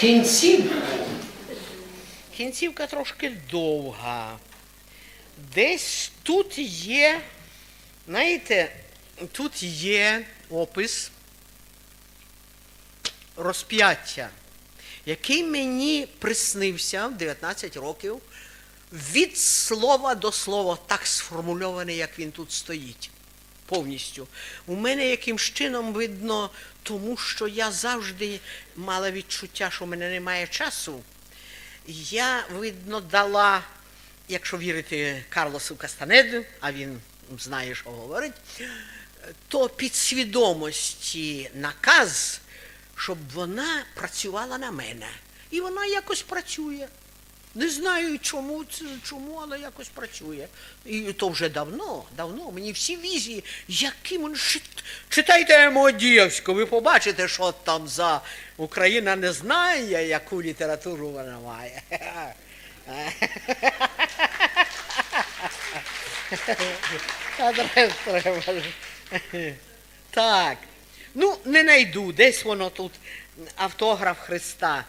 кінцівку. Кінцівка трошки довга. Десь тут є, знаєте, тут є опис розп'яття, який мені приснився в 19 років від слова до слова, так сформульований, як він тут стоїть. Повністю. У мене якимсь чином видно, тому що я завжди мала відчуття, що в мене немає часу. Я, видно, дала, якщо вірити Карлосу Кастанеду, а він знає, що говорить, то підсвідомості наказ, щоб вона працювала на мене. І вона якось працює. Не знаю чому, це- чому, але якось працює. І то вже давно, давно. Мені всі візії, яким чит- читайте Модіївську, ви побачите, що там за Україна не знає, яку літературу вона має. Так. Ну, не найду. Десь воно тут автограф Христа.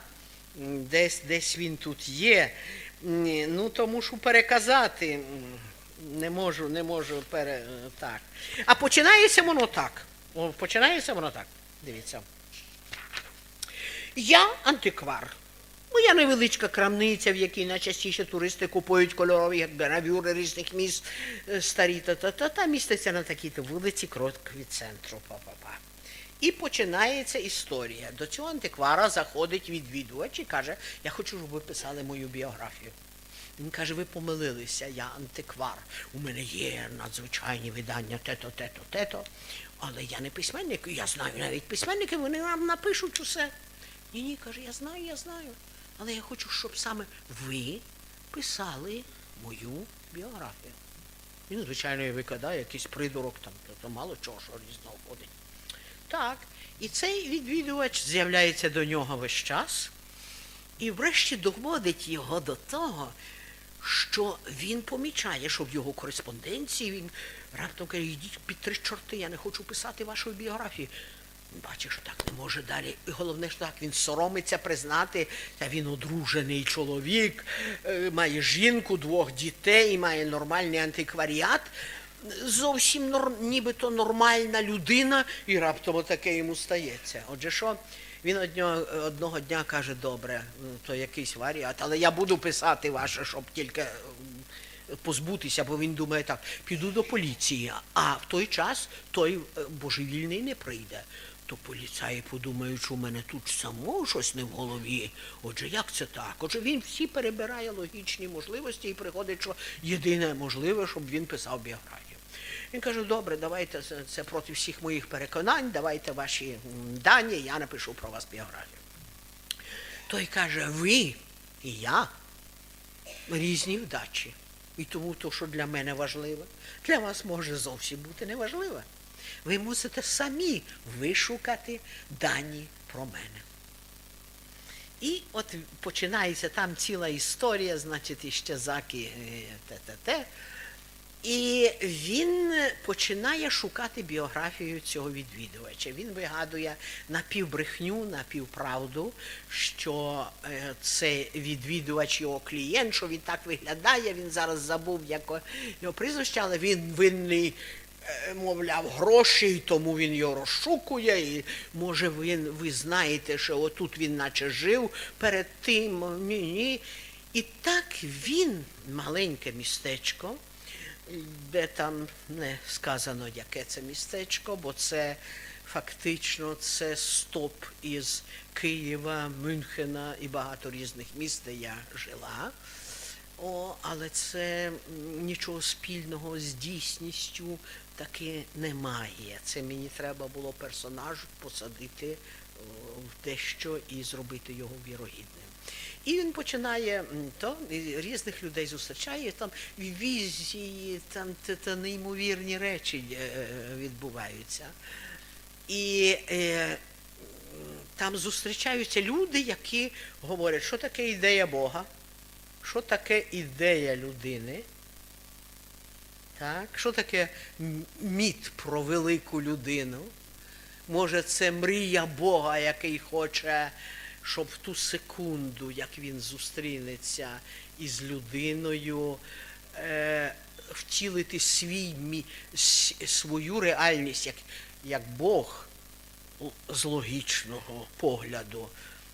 Десь, десь він тут є. Ну, то мушу переказати. Не можу, не можу пере... так. А починається воно так. Починається воно так. Дивіться. Я антиквар. Моя невеличка крамниця, в якій найчастіше туристи купують кольорові гравюри різних міст е, старі та та та та міститься на такій-то вулиці, крок від центру. Па-па-па. І починається історія. До цього антиквара заходить відвідувач і каже, я хочу, щоб ви писали мою біографію. Він каже, ви помилилися, я антиквар. У мене є надзвичайні видання те-то, те-то, те-то. Але я не письменник, я знаю навіть письменники, вони нам напишуть усе. Ні, ні, каже, я знаю, я знаю. Але я хочу, щоб саме ви писали мою біографію. Він, звичайно, і викладає якийсь придурок там, то мало чого, що різного ходить. Так. І цей відвідувач з'являється до нього весь час і врешті доводить його до того, що він помічає, що в його кореспонденції він раптом каже, йдіть під три чорти, я не хочу писати вашу біографію. Бачиш, що так не може далі. І головне, що так він соромиться признати, та він одружений чоловік, е, має жінку, двох дітей, має нормальний антикваріат. Зовсім нор, нібито нормальна людина, і раптом таке йому стається. Отже, що він одного, одного дня каже, добре, ну, то якийсь варіант, але я буду писати ваше, щоб тільки позбутися, бо він думає так, піду до поліції, а в той час той е, божевільний не прийде. То поліцаї подумають, що у мене тут само щось не в голові. Отже, як це так? Отже, він всі перебирає логічні можливості і приходить, що єдине можливе, щоб він писав біографію. Він каже, добре, давайте це, проти всіх моїх переконань, давайте ваші дані, я напишу про вас біографію. Той каже, ви і я різні вдачі. І тому то, що для мене важливе, для вас може зовсім бути неважливе. Ви мусите самі вишукати дані про мене. І от починається там ціла історія, значить, іще заки те-те-те. І він починає шукати біографію цього відвідувача. Він вигадує напівбрехню, напівправду, що е, це відвідувач його клієнт, що він так виглядає. Він зараз забув як його прізвище, але він винний. е, Мовляв, гроші, і тому він його розшукує, і може він, ви знаєте, що отут він наче жив перед тим, ні, ні. І так він, маленьке містечко, де там не сказано, яке це містечко, бо це фактично це стоп із Києва, Мюнхена і багато різних міст, де я жила. О, але це нічого спільного з дійсністю таки немає. Це мені треба було персонаж посадити в дещо і зробити його вірогідним. І він починає то різних людей зустрічає, там візії, там та, та неймовірні речі е, відбуваються. І е, там зустрічаються люди, які говорять, що таке ідея Бога, що таке ідея людини, так? що таке міт про велику людину. Може, це мрія Бога, який хоче, щоб в ту секунду, як він зустрінеться із людиною, е, втілити свій, свою реальність як, як Бог з логічного погляду,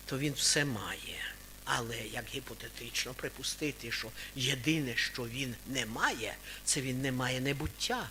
то він все має. Але як гіпотетично припустити, що єдине, що він не має, це він не має небуття.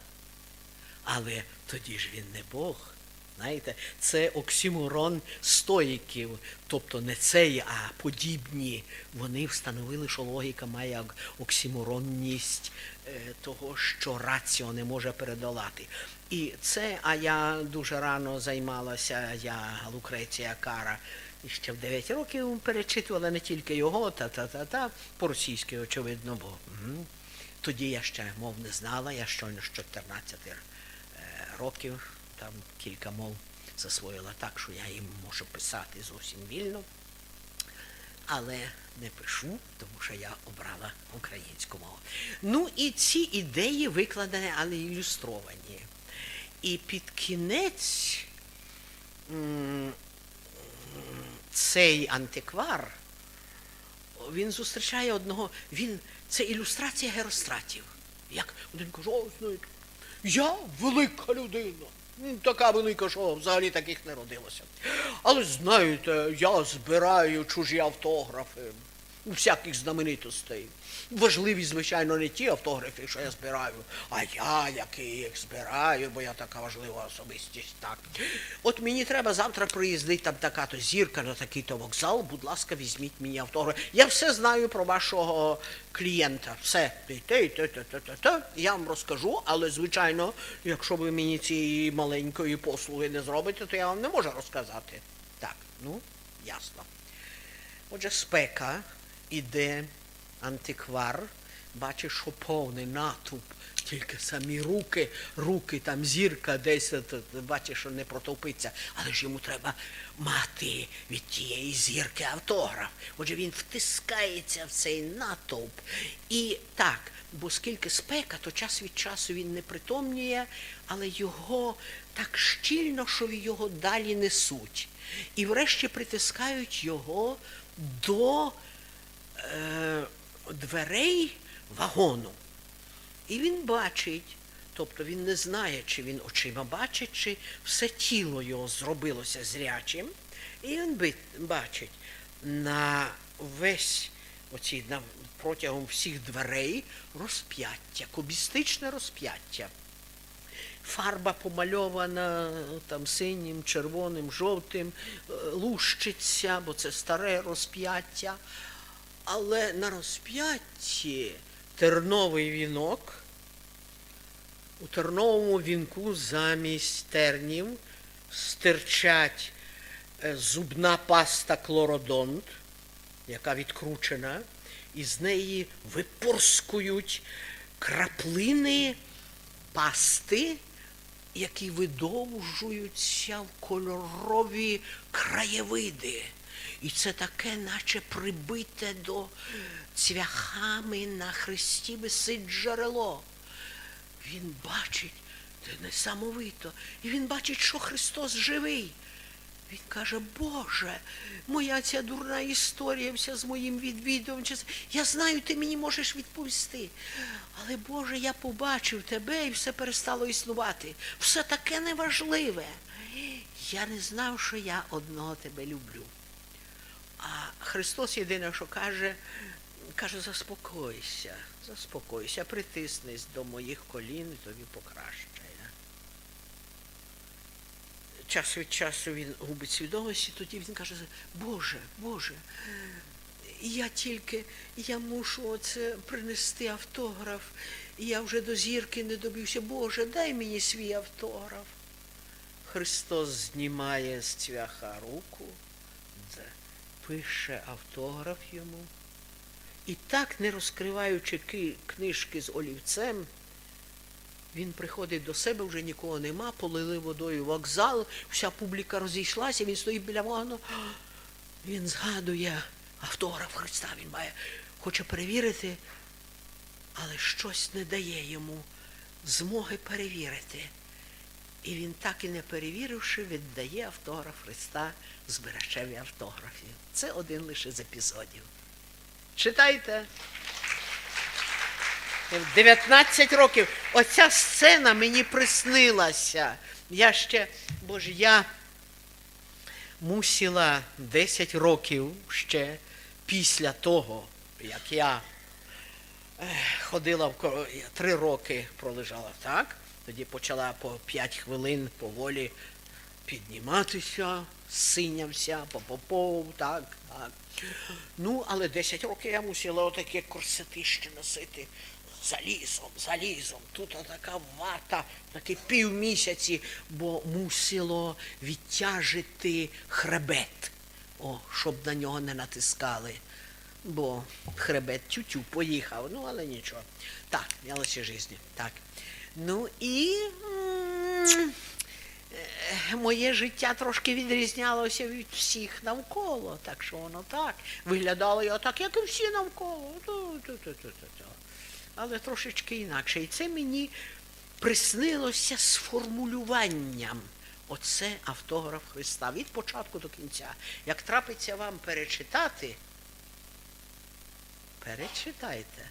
Але тоді ж він не Бог. Знаєте, це оксиморон стоїків, тобто не цей, а подібні. Вони встановили, що логіка має ок- оксиморонність е, того, що раціо не може передолати. І це, а я дуже рано займалася, я Лукреція Кара, і ще в 9 років перечитувала не тільки його, та-та-та-та, по-російськи, очевидно, бо м, тоді я ще мов не знала, я щойно з 14 е, років там кілька мов засвоїла так, що я їм можу писати зовсім вільно. Але не пишу, тому що я обрала українську мову. Ну і ці ідеї викладені, але ілюстровані. І під кінець цей антиквар, він зустрічає одного, він, це ілюстрація геростратів. Як один каже, о, знаєте, я велика людина. М, Така велика, що взагалі таких не родилося. Але знаєте, я збираю чужі автографи у всяких знаменитостей. Важливі, звичайно, не ті автографи, що я збираю, а я, який їх збираю, бо я така важлива особистість. Так. От мені треба завтра приїздити там така-то зірка на такий-то вокзал. Будь ласка, візьміть мені автограф. Я все знаю про вашого клієнта. Все. Я вам розкажу, але звичайно, якщо ви мені цієї маленької послуги не зробите, то я вам не можу розказати. Так, ну, ясно. Отже, спека іде антиквар, бачить, що повний натовп, тільки самі руки, руки, там зірка десь, то, що не протовпиться. Але ж йому треба мати від тієї зірки автограф. Отже, він втискається в цей натовп. І так, бо скільки спека, то час від часу він не притомнює, але його так щільно, що його далі несуть. І врешті притискають його до е, дверей вагону. І він бачить, тобто він не знає, чи він очима бачить, чи все тіло його зробилося зрячим. І він бачить на весь оці, на, протягом всіх дверей розп'яття, кубістичне розп'яття. Фарба помальована там синім, червоним, жовтим, е, лущиться, бо це старе розп'яття. Але на розп'ятті терновий вінок. У терновому вінку замість тернів стирчать е, зубна паста клородонт, яка відкручена, і з неї випорскують краплини пасти, які видовжуються в кольорові краєвиди. І це таке, наче прибите до цвяхами на хресті висить джерело. Він бачить, це несамовито, і він бачить, що Христос живий. Він каже, Боже, моя ця дурна історія вся з моїм відвідом. Я знаю, ти мені можеш відповісти. Але Боже, я побачив тебе і все перестало існувати. Все таке неважливе. Я не знав, що я одного тебе люблю. А Христос єдине, що каже, каже, заспокойся, заспокойся, притиснись до моїх колін і тобі покращає. Час від часу він губить свідомість, і тоді він каже, Боже, Боже, я тільки, я мушу оце принести автограф, і я вже до зірки не добився. Боже, дай мені свій автограф. Христос знімає з цвяха руку, пише автограф йому. І так, не розкриваючи книжки з олівцем, він приходить до себе, вже нікого нема, полили водою вокзал, вся публіка розійшлася, він стоїть біля вагону. Він згадує автограф Христа, він має, хоче перевірити, але щось не дає йому змоги перевірити. І він, так і не перевіривши, віддає автограф Христа збирачеві автографів. Це один лише з епізодів. Читайте. В 19 років оця сцена мені приснилася. Я ще, боже, я мусила 10 років ще після того, як я ходила в три роки пролежала так, тоді почала по 5 хвилин поволі підніматися, синявся, попопов, так, так. Ну, але 10 років я мусила отаке корсетище носити залізом, залізом. Тут така вата, такі півмісяці, бо мусило відтяжити хребет, о, щоб на нього не натискали. Бо хребет тютю поїхав, ну але нічого. Так, мелочі житті. Так. Ну і е, моє життя трошки відрізнялося від всіх навколо, так що воно так. Виглядало я так, як і всі навколо. Але трошечки інакше. І це мені приснилося з формулюванням. Оце автограф Христа від початку до кінця. Як трапиться вам перечитати, перечитайте.